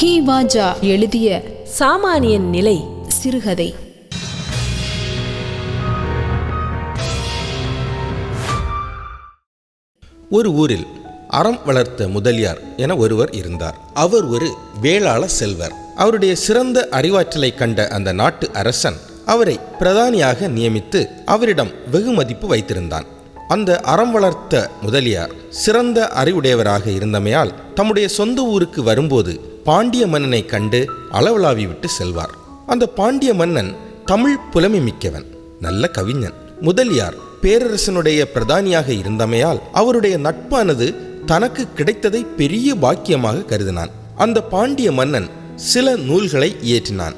கி. Waja எழுதிய சாமானியன் நிலை சிறுகதை. ஒரு ஊரில் அறம் வளர்த்த முதலியார் என ஒருவர் இருந்தார். அவர் ஒரு வேளாள செல்வர். அவருடைய சிறந்த அறிவாற்றலை கண்ட அந்த நாட்டு அரசன் அவரை பிரதானியாக நியமித்து அவரிடம் வெகுமதிப்பு வைத்திருந்தான். அந்த அறம் வளர்த்த முதலியார் சிறந்த அறிவுடையவராக இருந்தமையால் தம்முடைய சொந்த ஊருக்கு வரும்போது பாண்டிய மன்னனை கண்டு அளவலாவி விட்டு செல்வார். அந்த பாண்டிய மன்னன் தமிழ் புலமை மிக்கவன் நல்ல கவிஞன். முதலியார் பேரரசனுடைய பிரதானியாக இருந்தமையால் அவருடைய நட்பானது தனக்கு கிடைத்ததை பெரிய பாக்கியமாக கருதினான். அந்த பாண்டிய மன்னன் சில நூல்களை இயற்றினான்.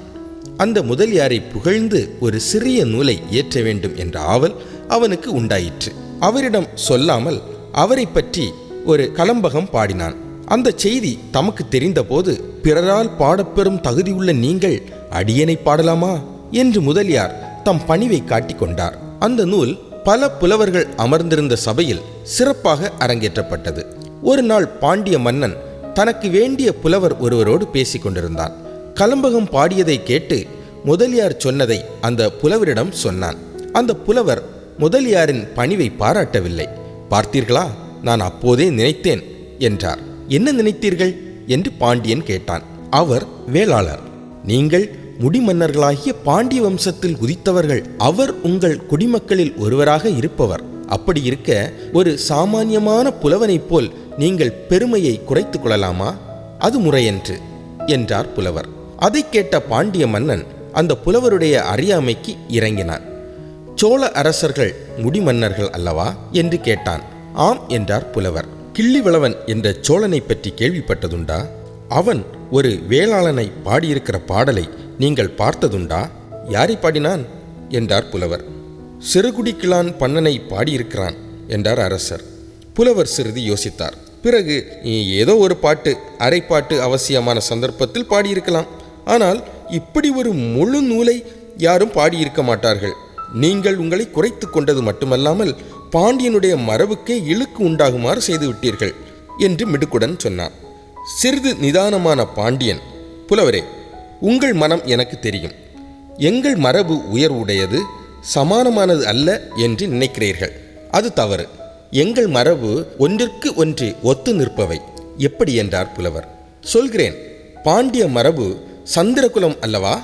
அந்த முதலியாரை புகழ்ந்து ஒரு சிறிய நூலை இயற்ற வேண்டும் என்ற ஆவல் அவனுக்கு உண்டாயிற்று. அவரிடம் சொல்லாமல் அவரை பற்றி ஒரு கலம்பகம் பாடினான். அந்த செய்தி தமக்கு தெரிந்தபோது பிறரால் பாடப்பெறும் தகுதியுள்ள நீங்கள் அடியனை பாடலாமா? என்று முதலியார் தம் பணிவை காட்டிக்கொண்டார் அந்த நூல் பல புலவர்கள் அமர்ந்திருந்த சபையில் சிறப்பாக அரங்கேற்றப்பட்டது. ஒரு நாள் பாண்டிய மன்னன் தனக்கு வேண்டிய புலவர் ஒருவரோடு பேசிக் கொண்டிருந்தான். கலம்பகம் பாடியதை கேட்டு முதலியார் சொன்னதை அந்த புலவரிடம் சொன்னான். அந்த புலவர் முதலியாரின் பணிவை பாராட்டவில்லை. பார்த்தீர்களா? நான் அப்போதே நினைத்தேன் என்றார். என்ன நினைத்தீர்கள்? என்று பாண்டியன் கேட்டான். அவர் வேளாளர் நீங்கள் முடிமன்னர்களாகிய பாண்டிய வம்சத்தில் உதித்தவர்கள் அவர் உங்கள் குடிமக்களில் ஒருவராக இருப்பவர். அப்படி இருக்க ஒரு சாமானியமான புலவனைப் போல் நீங்கள் பெருமையை குறைத்துக் கொள்ளலாமா? அது முறையன்று என்றார் புலவர். அதை கேட்ட பாண்டிய மன்னன் அந்த புலவருடைய அறியாமைக்கு இறங்கினான். சோழ அரசர்கள் முடிமன்னர்கள் அல்லவா? என்று கேட்டான். ஆம் என்றார் புலவர். கிள்ளிவளவன் என்ற சோழனை பற்றி கேள்விப்பட்டதுண்டா? அவன் ஒரு வேளாளனை பாடியிருக்கிற பாடலை நீங்கள் பார்த்ததுண்டா? யாரை பாடினான்? என்றார் புலவர். சிறுகுடிக்கிழான் பண்ணனை பாடியிருக்கிறான் என்றார் அரசர். புலவர் சிறிது யோசித்தார். பிறகு ஏதோ ஒரு பாட்டு அரைப்பாட்டு அவசியமான சந்தர்ப்பத்தில் பாடியிருக்கலாம். ஆனால் இப்படி ஒரு முழு நூலை யாரும் பாடியிருக்க மாட்டார்கள். நீங்கள் உங்களை குறைத்து கொண்டது மட்டுமல்லாமல் பாண்டியனுடைய மரபுக்கே இழுக்கு உண்டாகுமாறு செய்து விட்டீர்கள் என்று மிடுக்குடன் சொன்னான். சிறிது நிதானமான பாண்டியன் புலவரே உங்கள் மனம் எனக்கு தெரியும். எங்கள் மரபு உயர்வுடையது சமானமானது அல்ல என்று நினைக்கிறீர்கள். அது தவறு. எங்கள் மரபு ஒன்றிற்கு ஒன்று ஒத்து நிற்பவை. எப்படி என்றார் புலவர். சொல்கிறேன் பாண்டிய மரபு சந்திரகுலம் அல்லவா?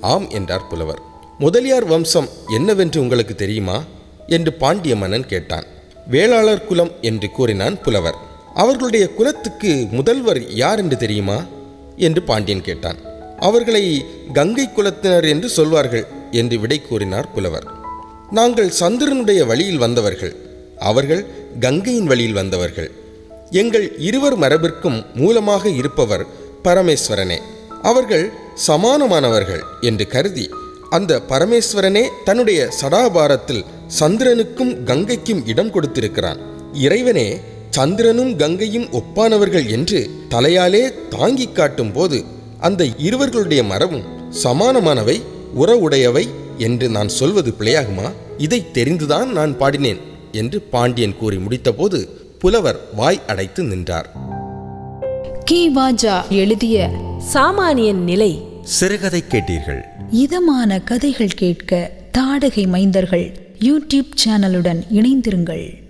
ஆம் என்றார் புலவர். முதலியார் வம்சம் என்னவென்று உங்களுக்கு தெரியுமா? என்று பாண்டிய மன்னன் கேட்டான். வேளாளர் குலம் என்று கூறினான் புலவர். அவர்களுடைய குலத்துக்கு முதல்வர் யார் என்று தெரியுமா? என்று பாண்டியன் கேட்டான். அவர்களை கங்கை குலத்தினர் என்று சொல்வார்கள் என்று விடை கூறினார் புலவர். நாங்கள் சந்திரனுடைய வழியில் வந்தவர்கள். அவர்கள் கங்கையின் வழியில் வந்தவர்கள். எங்கள் இருவர் மரபிற்கும் மூலமாக இருப்பவர் பரமேஸ்வரனே. அவர்கள் சமானமானவர்கள் என்று கருதி அந்த பரமேஸ்வரனே தன்னுடைய சடாபாரத்தில் சந்திரனுக்கும் கங்கைக்கும் இடம் கொடுத்திருக்கிறான். இறைவனே சந்திரனும் கங்கையும் ஒப்பானவர்கள் என்று தலையாலே தாங்கிக் காட்டும் போது அந்த இருவர்களுடைய மரபும் சமானமானவை உறவுடையவை என்று நான் சொல்வது பிழையாகுமா? இதை தெரிந்துதான் நான் பாடினேன் என்று பாண்டியன் கூறி முடித்தபோது புலவர் வாய் அடைத்து நின்றார். கி. வாஜா எழுதிய சாமானியன் நிலை. சிறுகதை கேட்டீர்கள். இதமான கதைகள் கேட்க தாடகை மைந்தர்கள் யூடியூப் சேனலுடன் இணைந்திருங்கள்.